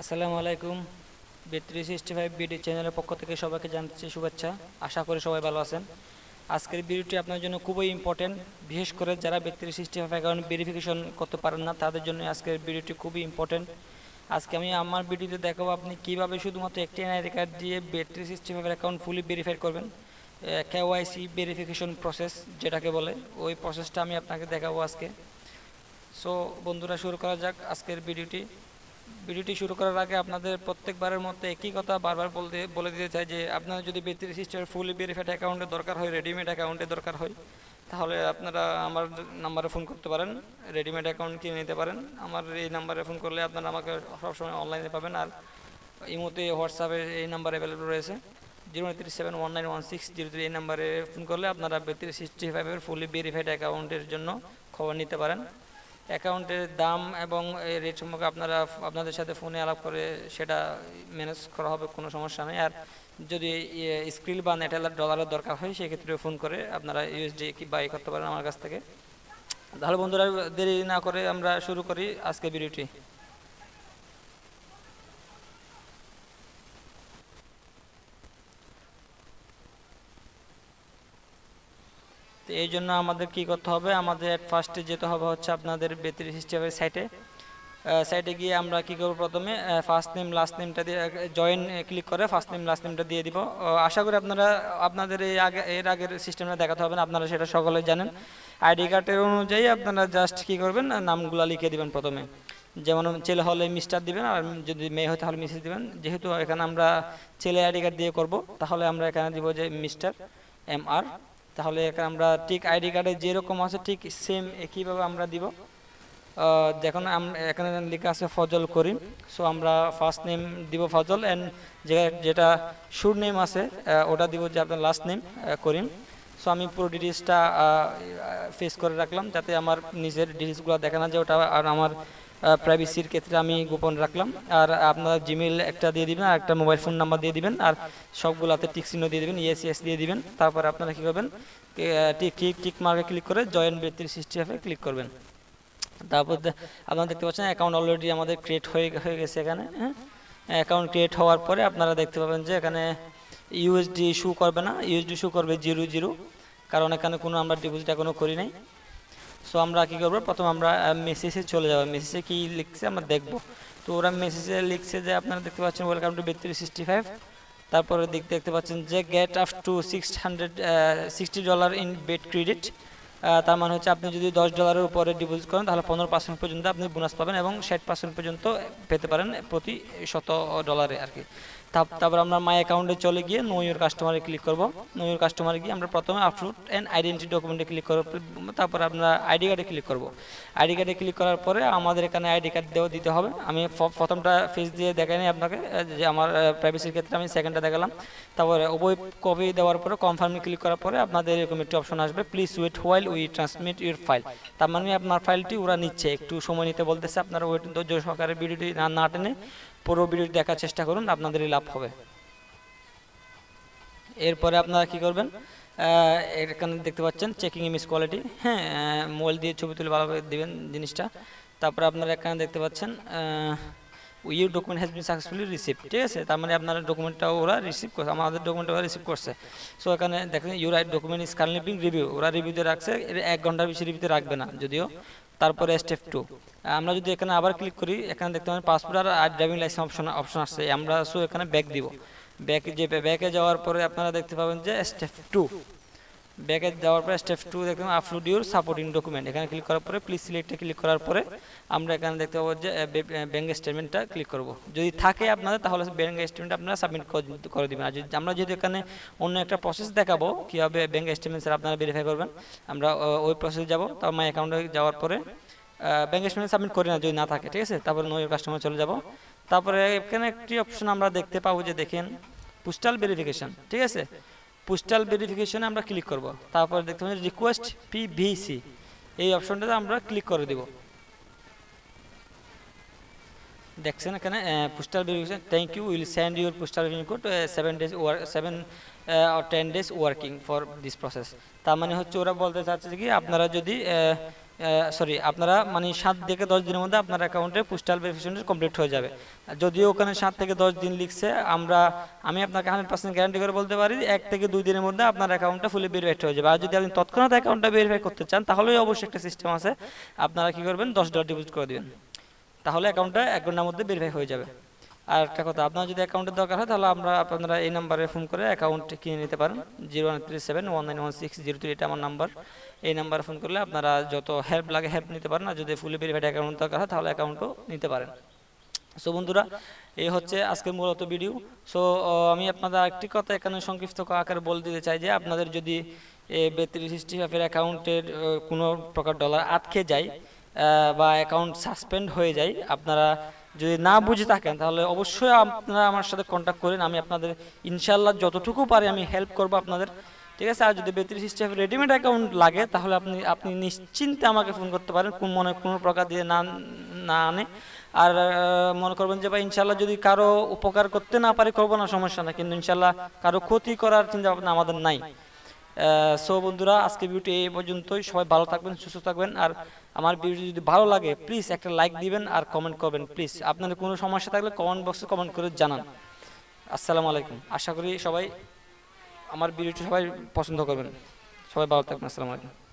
আসসালামু আলাইকুম। বেত্রি sixty five BD চ্যানেলের পক্ষ থেকে সবাইকে জানাচ্ছি শুভেচ্ছা। আশা করি সবাই ভালো আছেন। আজকের ভিডিওটি আপনার জন্য খুবই ইম্পর্টেন্ট বিশেষ করে যারা Bet three sixty five account verification করতে পারেন না, তাদের জন্য আজকের ভিডিওটি খুবই ইম্পর্টেন্ট আজকে আমি আমার ভিডিওতে দেখাবো আপনি কীভাবে শুধুমাত্র একটি এনআইডি কার্ড দিয়ে Bet three sixty five account fully verify করবেন। কেওয়াইসি ভেরিফিকেশন প্রসেস যেটাকে বলে, ওই প্রসেসটা আমি আপনাকে দেখাবো আজকে। সো বন্ধুরা, শুরু করা যাক আজকের ভিডিওটি। ভিডিওটি শুরু করার আগে আপনাদের প্রত্যেকবারের মধ্যে একই কথা বারবার বলতে, বলে দিতে চাই যে আপনার যদি বেত্রিশ সিস্টেমের ফুল ভেরিফাইড অ্যাকাউন্টে দরকার হয় রেডিমেড অ্যাকাউন্টে দরকার হয়, তাহলে আপনারা আমার নাম্বারে ফোন করতে পারেন রেডিমেড অ্যাকাউন্ট কিনে নিতে পারেন। আমার এই নাম্বারে ফোন করলে আপনারা আমাকে সবসময় অনলাইনে পাবেন আর এই মুহূর্তে হোয়াটসঅ্যাপে এই নাম্বার অ্যাভেলেবল রয়েছে। Zero three seven one nine one six zero three এই নাম্বারে ফোন করলে আপনারা বেত্রিশ সিক্সটি ফাইভের ফুলি ভেরিফাইড অ্যাকাউন্টের জন্য খবর নিতে পারেন। অ্যাকাউন্টের দাম এবং রেট সম্পর্কে আপনারা আপনাদের সাথে ফোনে আলাপ করে সেটা ম্যানেজ করা হবে, কোনো সমস্যা নেই। আর যদি স্ক্রিল বা নেটেলার ডলারের দরকার হয়, সেক্ষেত্রে ফোন করে আপনারা ইউএসডি কি বাই করতে পারেন আমার কাছ থেকে। তাহলে বন্ধুরা, দেরি না করে আমরা শুরু করি আজকে ভিডিওটি তো এই জন্য আমাদের কি করতে হবে? আমাদের ফার্স্টে যেতে হবে হচ্ছে আপনাদের বেতরি সিস্টেমের সাইটে সাইটে গিয়ে আমরা কি করব প্রথমে? ফার্স্ট নেম লাস্ট নেমটা দিয়ে জয়েন ক্লিক করে ফার্স্ট নেম লাস্ট নেমটা দিয়ে দিব। আশা করি আপনারা, আপনাদের এই আগে, এর আগের সিস্টেমটা দেখাতে হবে না, আপনারা সেটা সকলে জানেন। আইডি কার্ডের অনুযায়ী আপনারা জাস্ট কি করবেন নামগুলো লিখে দিবেন প্রথমে। যেমন ছেলে হলে মিস্টার দিবেন, আর যদি মেয়ে হয় তাহলে মিসেস দিবেন। যেহেতু এখানে আমরা ছেলে আইডি কার্ড দিয়ে করব, তাহলে আমরা এখানে দিব যে মিস্টার এম আর তাহলে এখানে আমরা ঠিক আইডি কার্ডে যেরকম আছে ঠিক সেম একইভাবে আমরা দিব। দেখুন এখানে লেখা আছে ফজল করিম। সো আমরা ফার্স্ট নেম দিব ফজল অ্যান্ড যেটা সুর নেম আছে ওটা দিব যে আপনার লাস্ট নেম করিম। সো আমি পুরো ডিটেলসটা ফেস করে রাখলাম যাতে আমার নিজের ডিটেলসগুলো দেখা না যায়, ওটা আর আমার প্রাইভেসির ক্ষেত্রে আমি গোপন রাখলাম। আর আপনারা জিমেল একটা দিয়ে দিবেন, আর একটা মোবাইল ফোন নাম্বার দিয়ে দিবেন, আর সবগুলোতে টিক চিহ্ন দিয়ে দিবেন ইয়েস দিয়ে দিবেন। তারপর আপনারা কী করবেন টিক টিক টিক মার্কে ক্লিক করে জয়েন বেত্রিশ সিক্সটি এফে ক্লিক করবেন। তারপর আপনারা দেখতে পাচ্ছেন অ্যাকাউন্ট অলরেডি আমাদের ক্রিয়েট হয়ে হয়ে গেছে এখানে হ্যাঁ? অ্যাকাউন্ট ক্রিয়েট হওয়ার পরে আপনারা দেখতে পাবেন যে এখানে ইউএসডি শু করবে না। ইউএসডি শু করবে জিরো জিরো কারণ এখানে কোনো আমরা ডিপোজিট এখনও করি নাই। সো আমরা কী করব? প্রথম আমরা মেসেজে চলে যাব। মেসেজে কী লিখছে আমরা দেখব। তো ওরা মেসেজে লিখছে যে, আপনারা দেখতে পাচ্ছেন welcome to Bet three sixty five তারপরে দেখতে দেখতে পাচ্ছেন যে get up to six hundred sixty dollar in bet credit তার মানে হচ্ছে আপনি যদি দশ ডলারের উপরে ডিপোজিট করেন, তাহলে পনেরো পার্সেন্ট পর্যন্ত আপনি বোনাস পাবেন এবং ষাট পার্সেন্ট পর্যন্ত পেতে পারেন প্রতি শত ডলারে আর কি। তারপর আমরা মাই অ্যাকাউন্টে চলে গিয়ে নো ইউর কাস্টমারে ক্লিক করব। নো ইউর কাস্টমারে গিয়ে আমরা প্রথমে আপলোড অ্যান্ড আইডেন্টি ডকুমেন্টে ক্লিক করব। তারপর আমরা আইডি কার্ডে ক্লিক করব। আইডি কার্ডে ক্লিক করার পরে আমাদের এখানে আইডি কার্ড দেওয়া দিতে হবে। আমি প্রথমটা ফেস দিয়ে দেখাইনি আপনাকে যে আমার প্রাইভেসির ক্ষেত্রে আমি সেকেন্ডটা দেখালাম। তারপরে উভয় কপি দেওয়ার পরে কনফার্মে ক্লিক করার পরে আপনাদের এরকম একটি অপশন আসবে please wait while we transmit your file তার মানে আপনার ফাইলটি ওরা নিচ্ছে। একটু সময় নিতে বলতেছে আপনারা ওয়েট ধৈর্য সহকারে ভিডিওটি না টেনে পুরো ভিডিওটি দেখার চেষ্টা করুন, আপনাদেরই লাভ হবে। এরপরে আপনারা কি করবেন এখানে দেখতে পাচ্ছেন চেকিং ইমেজ কোয়ালিটি হ্যাঁ মোবাইল দিয়ে ছবি তুলে ভালোভাবে দেবেন জিনিসটা। তারপরে আপনারা এখানে দেখতে পাচ্ছেন your document has been successfully receive ঠিক আছে? তার মানে আপনার ডকুমেন্টটা ওরা রিসিভ করছে আমাদের ডকুমেন্ট ওরা রিসিভ করছে। সো এখানে দেখেন your right document is currently being review ওরা রিভিউতে রাখছে এক ঘণ্টার বেশি রিভিউতে রাখবে না, যদিও তারপরে স্টেপ টু আমরা যদি এখানে আবার ক্লিক করি, এখানে দেখতে পাবেন পাসপোর্ট আর আর ড্রাইভিং লাইসেন্স অপশন অপশন আসছে। আমরা সো এখানে ব্যাক দিব। ব্যাকে যে ব্যাকে যাওয়ার পরে আপনারা দেখতে পাবেন যে স্টেপ টু ব্যাকে যাওয়ার পরে স্টেপ টু দেখবেন আপলোড ইউর সাপোর্টিং ডকুমেন্ট এখানে ক্লিক করার পরে প্লিজ সিলেক্টে ক্লিক করার পরে আমরা এখানে দেখতে পাবো যে ব্যাঙ্ক স্টেটমেন্টটা ক্লিক করব। যদি থাকে আপনাদের, তাহলে ব্যাঙ্ক স্টেটমেন্ট আপনারা সাবমিট করে দেবেন। আর আমরা যদি এখানে অন্য একটা প্রসেস দেখাবো, কীভাবে ব্যাঙ্ক স্টেটমেন্ট স্যার আপনারা ভেরিফাই করবেন, আমরা ওই প্রসেসে যাব। তারপর মাই অ্যাকাউন্টে যাওয়ার পরে ব্যাঙ্ক স্টেটমেন্ট সাবমিট করি না, যদি না থাকে, ঠিক আছে? তারপরে নয় কাস্টমার চলে যাব। তারপরে এখানে একটি অপশন আমরা দেখতে পাবো যে, দেখেন পোস্টাল ভেরিফিকেশন ঠিক আছে? পোস্টাল ভেরিফিকেশনে আমরা ক্লিক করব। তারপর দেখতে পাচ্ছি রিকোয়েস্ট পিভিসি এই অপশনটাতে আমরা ক্লিক করে দেব। দেখছেন এখানে postal verification thank you will send your postal code seven days work seven ten days working for this process তার মানে হচ্ছে ওরা বলতে চাচ্ছে কি, আপনারা যদি সরি আপনারা মানে সাত থেকে দশ দিনের মধ্যে আপনার অ্যাকাউন্টে পোস্টাল ভেরিফিকেশন কমপ্লিট হয়ে যাবে। যদিও ওখানে সাত থেকে দশ দিন লিখছে, আমরা, আমি আপনাকে হান্ড্রেড পার্সেন্ট গ্যারান্টি করে বলতে পারি, এক থেকে দুই দিনের মধ্যে আপনার অ্যাকাউন্টটা ফুলি ভেরিফাইড হয়ে যাবে। আর যদি আপনি তৎক্ষণাৎ অ্যাকাউন্টটা ভেরিফাই করতে চান, তাহলেই অবশ্যই একটা সিস্টেম আছে। আপনারা কি করবেন? দশ ডলার ডিপোজিট করে দেবেন। তাহলে অ্যাকাউন্টটা এক ঘণ্টার মধ্যে ভেরিফাই হয়ে যাবে। আর একটা কথা, আপনার যদি অ্যাকাউন্টের দরকার হয়, তাহলে আমরা আপনারা এই নাম্বারে ফোন করে অ্যাকাউন্ট কিনে নিতে পারেন। Zero one three seven one nine one six zero three এটা আমার নাম্বার এই নাম্বারে ফোন করলে আপনারা যত হেল্প লাগে হেল্প নিতে পারেন। আর যদি ফুলি ভেরিফাইড অ্যাকাউন্ট দরকার হয়, তাহলে অ্যাকাউন্টও নিতে পারেন। সো বন্ধুরা, এই হচ্ছে আজকের মূলত ভিডিও সো আমি আপনাদের আরেকটি কথা এখানে সংক্ষিপ্ত আকারে বলে দিতে চাই যে, আপনাদের যদি বেত্রিশ হিস্ট্রি অ্যাপের অ্যাকাউন্টের কোনো প্রকার ডলার আটকে যায় বা অ্যাকাউন্ট সাসপেন্ড হয়ে যায়, আপনারা যদি না বুঝে থাকেন, তাহলে অবশ্যই আপনারা আমার সাথে কন্ট্যাক্ট করেন। আমি আপনাদের ইনশাল্লাহ যতটুকু পারি আমি হেল্প করব আপনাদের। ঠিক আছে? আর যদি বেত্রিশ হিস্ট্রি রেডিমেড অ্যাকাউন্ট লাগে, তাহলে আপনি আপনি নিশ্চিন্তে আমাকে ফোন করতে পারেন। কোন মনে কোনো প্রকার দিয়ে না না আনে। আর মনে করবেন যে ভাই ইনশাল্লাহ যদি কারও উপকার করতে না পারি, করব না, সমস্যা না কিন্তু ইনশাল্লাহ কারও ক্ষতি করার চিন্তা ভাবনা আমাদের নাই। সো বন্ধুরা, আজকে ভিডিওটি এই পর্যন্তই। সবাই ভালো থাকবেন, সুস্থ থাকবেন। আর আমার ভিডিও যদি ভালো লাগে প্লিজ একটা লাইক দিবেন আর কমেন্ট করবেন প্লিজ আপনাদের কোনো সমস্যা থাকলে কমেন্ট বক্সে কমেন্ট করে জানান। আসসালামু আলাইকুম। আশা করি সবাই আমার ভিডিওটি সবাই পছন্দ করবেন। সবাই ভালো থাকবেন। আসসালামু আলাইকুম।